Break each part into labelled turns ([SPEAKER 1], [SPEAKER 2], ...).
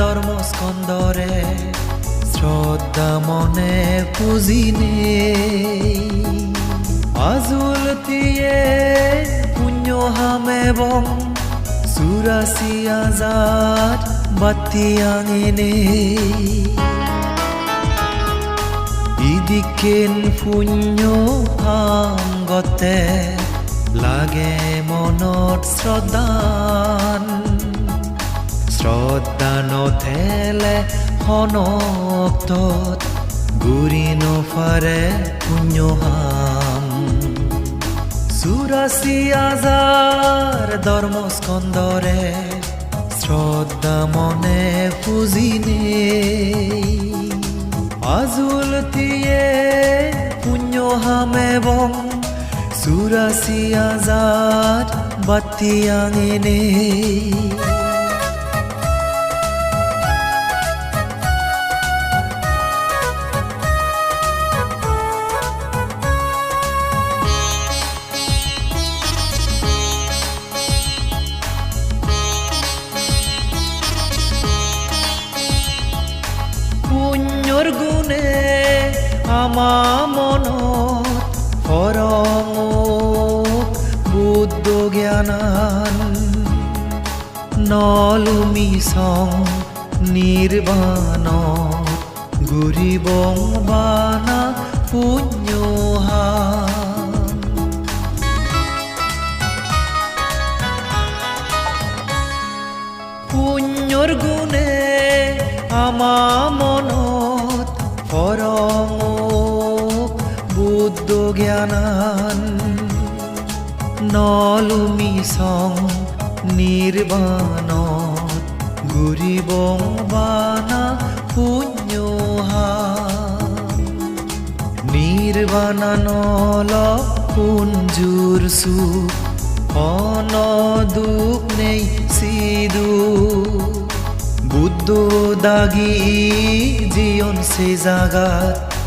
[SPEAKER 1] ধর্মস্কন্দরে শ্রদ্ধা মনে পুজিনে। আজুল দিয়ে পুণ্য হাম এবং সুরাসি আজাদ বাতি আঙিনে ইদিকেন পুণ্য হাংগতে লাগে মনত শ্ৰদ্ধান শ্ৰদ্ধা নথেলে সনক্তত গুৰি নফাৰে পুণ্যহাম। চুৰাচি আজাৰ ধৰ্মস্কন্দৰে শ্ৰদ্ধা মনে পুজিনে। আজুল দিয়ে পুণ্যহাম এবং চুরাসি আজাদ বাতি আঙিনে। আমা মনত পৰম বুদ্ধ জ্ঞানান। নলুমি সং নিৰ্বাণ গুৰিবং বানা পুণ্যহা পুণ্যৰ গুণে আমা জ্ঞানান নলুমি সং নিৰ্বাণ গুৰিবং বানা পুণ্যহা। নির্বাণানল পুঞ্জুর সুখ অন দুঃখ নেই সিদু বুদ্ধ দাগি জীবন সে জাগাত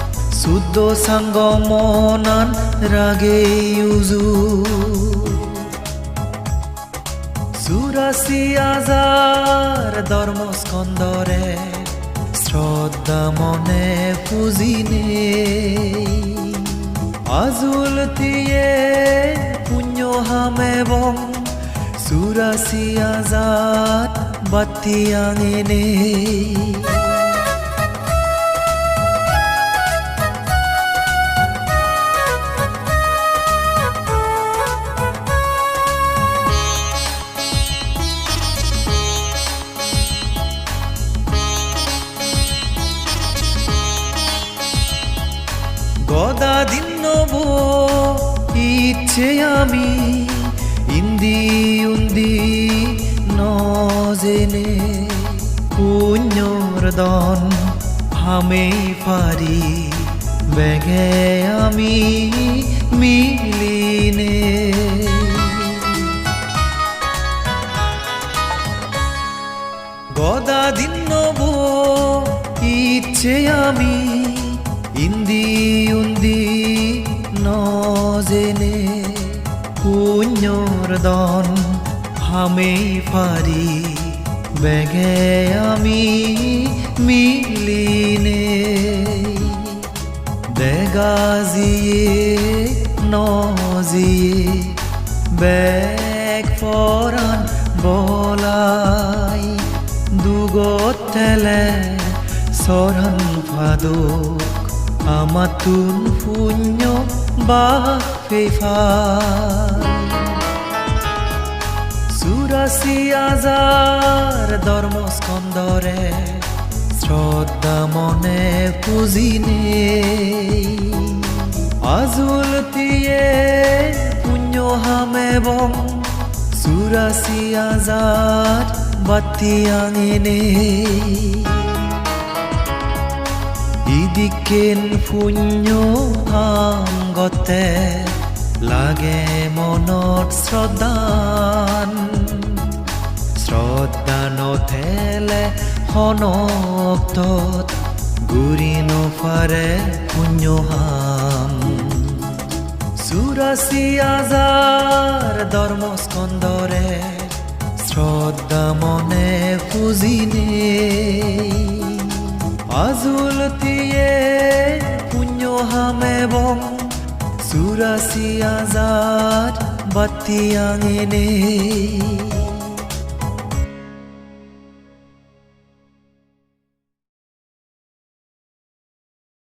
[SPEAKER 1] শুদ্ধ সাঙ্গ মনান রাগে ইউজু চুরাশি হাজার ধর্মস্কন্দরে শ্রদ্ধা মনে পুজিনে আজুল দিয়ে পুণ্যহাম এবং চুরাশি হাজার বাতি আঙিনে আমি, ইন্দি উন্দি নজেনে পুণ্যর দন হামে পারি। বেগে আমি মিলিনে। গদা দিন নব ইচ্ছে আমি, ইন্দি উন্দি নজেনে পুণ্যর দন হামে পারি বেগে আমি মিলিনে। দেগাজিয়ে নজিয়ে বেগ পরাণ বলাই। দুগত তেলে সরণ ফাদক আমাতুন পুণ্য বাক ফেফার চুরাশি হাজার ধর্মস্কন্দরে শ্রদ্ধা মনে পুজিনে আজুল দিয়ে পুণ্যহাম এবং চুরাশি হাজার বাতি আঙিনে ইদিকেন পুণ্য আংগতে লাগে মনত শ্ৰদ্ধান শ্ৰদ্ধা নথেলে সনক্তত গুৰি নফাৰে পুণ্যহাম চুৰাচি হাজাৰ ধৰ্মস্কন্দৰে শ্রদ্ধা মনে খুঁজিনে তিয়ে পুণ্য হামেবং সুরাসি আজাদ বাতি আঙেনে